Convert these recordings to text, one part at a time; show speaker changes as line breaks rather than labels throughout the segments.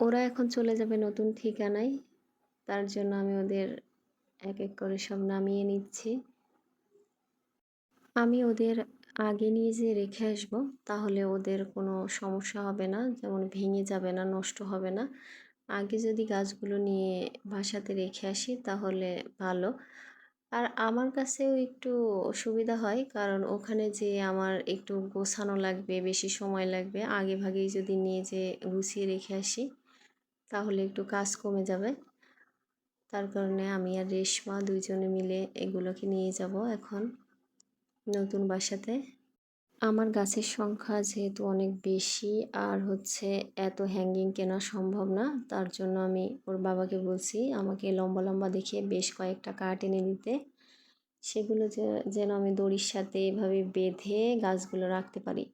ওরা এখন চলে যাবে নতুন ঠিকানায়। তার জন্য আমি ওদের এক এক করে সব নামিয়ে নিচ্ছি। আমি ওদের আগে নিয়ে যেয়ে রেখে আসব, তাহলে ওদের কোনো সমস্যা হবে না, যেমন ভেঙে যাবে না, নষ্ট হবে না। আগে যদি গাছগুলো নিয়ে বাসাতে রেখে আসি, তাহলে ভালো। আর আমার কাছেও একটু সুবিধা হয়, কারণ ওখানে যে আমার একটু গোছানো লাগবে, বেশি সময় লাগবে, আগে ভাগেই যদি নিয়ে যে গুছিয়ে রেখে আসি তাহলে একটু কাজ কমে যাবে। তার কারণে আমি আর রেশমা দুইজনে মিলে এগুলোকে নিয়ে যাব এখন নতুন বাসাতে। আমার গাছের সংখ্যা যেহেতু অনেক বেশি আর হচ্ছে এত হ্যাঙ্গিং কেনা সম্ভব না, তার জন্য আমি ওর বাবাকে বলছি আমাকে লম্বা লম্বা দেখে বেশ কয়েকটা কাঠ এনে দিতে। সেগুলো যেন আমি দড়ির সাথে এভাবে বেঁধে গাছগুলো রাখতে পারি।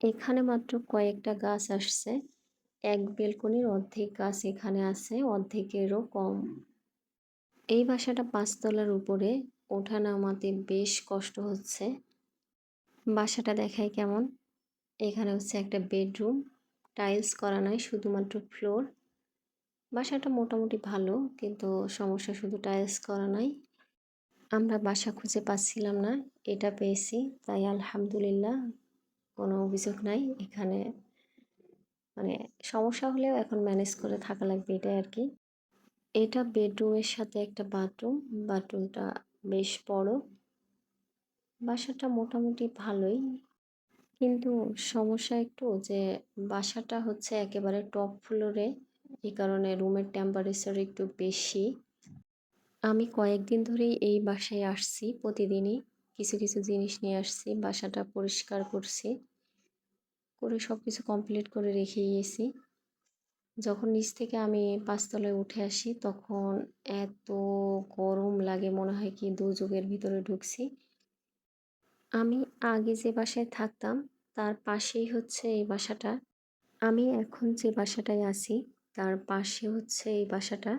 এখানে মাত্র কয়েকটা গাছ আসছে। এক বেলকনির অর্ধেক গাছ এখানে আছে, অর্ধেকেরও কম। এই বাসাটা পাঁচতলার উপরে, ওঠা নামাতে বেশ কষ্ট হচ্ছে। বাসাটা দেখায় কেমন? এখানে হচ্ছে একটা বেডরুম, টাইলস করা নাই, শুধুমাত্র ফ্লোর। বাসাটা মোটামুটি ভালো, কিন্তু সমস্যা শুধু টাইলস করা নাই। আমরা বাসা খুঁজে পাচ্ছিলাম না, এটা পেয়েছি, তাই আলহামদুলিল্লাহ কোনো অভিযোগ নাই এখানে। মানে সমস্যা হলেও এখন ম্যানেজ করে থাকা লাগবে এটাই আর কি। এটা বেডরুমের সাথে একটা বাথরুম বাথরুমটা বেশ বড়। বাসাটা মোটামুটি ভালোই। কিন্তু সমস্যা একটু যে বাসাটা হচ্ছে একেবারে টপ ফ্লোরে এই কারণে রুমের টেম্পারেচার একটু বেশি। আমি কয়েকদিন ধরেই এই বাসায় আসছি, প্রতিদিনই কিছু কিছু জিনিস নিয়ে আসছি, বাসাটা পরিষ্কার করছি। করে সব কিছু কমপ্লিট করে রেখে গিয়েছি। যখন নিচ থেকে আমি পাঁচতলায় উঠে আসি, তখন এত গরম লাগে, মনে হয় কি দুযুগের ভিতরে ঢুকছি। আমি আগে যে বাসায় থাকতাম, তার পাশেই হচ্ছে এই বাসাটা। আমি এখন যে বাসাটায় আছি, তার পাশে হচ্ছে এই বাসাটা।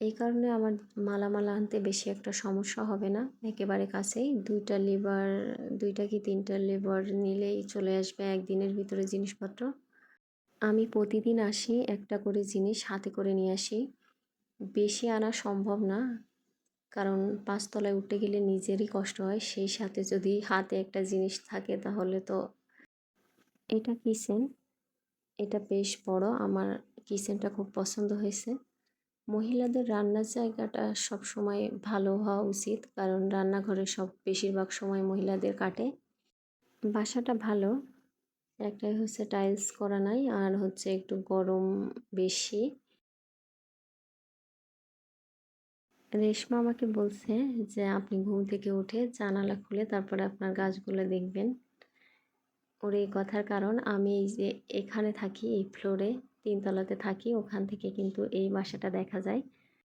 এই কারণে আমার মালামাল আনতে বেশি একটা সমস্যা হবে না। একেবারে কাছেই। দুইটা লেবার, দুইটা কি তিনটা লেবার নিলেই চলে আসবে একদিনের ভিতরে জিনিসপত্র। আমি প্রতিদিন আসি, একটা করে জিনিস হাতে করে নিয়ে আসি। বেশি আনা সম্ভব না। কারণ পাঁচতলায় উঠতে গেলে নিজেরই কষ্ট হয়। সেই সাথে যদি হাতে একটা জিনিস থাকে তাহলে তো এটা কিচেন। এটা বেশ বড়। আমার কিচেনটা খুব পছন্দ হয়েছে। মহিলাদের রান্নার জায়গাটা সব সময় ভালো হওয়া উচিত। কারণ রান্নাঘরে সব বেশিরভাগ সময় মহিলাদের কাটে। বাসাটা ভালো। একটাই হচ্ছে টাইলস করা নাই, আর হচ্ছে একটু গরম বেশি। রেশমা আমাকে বলছে যে, আপনি ঘুম থেকে উঠে জানালা খুলে তারপরে আপনার গাছগুলো দেখবেন। ওর এই কথার কারণ, আমি এই যে এখানে থাকি, এই ফ্লোরে তিনতলাতে থাকি ওখান থেকে কিন্তু এই বাসাটা দেখা যায়।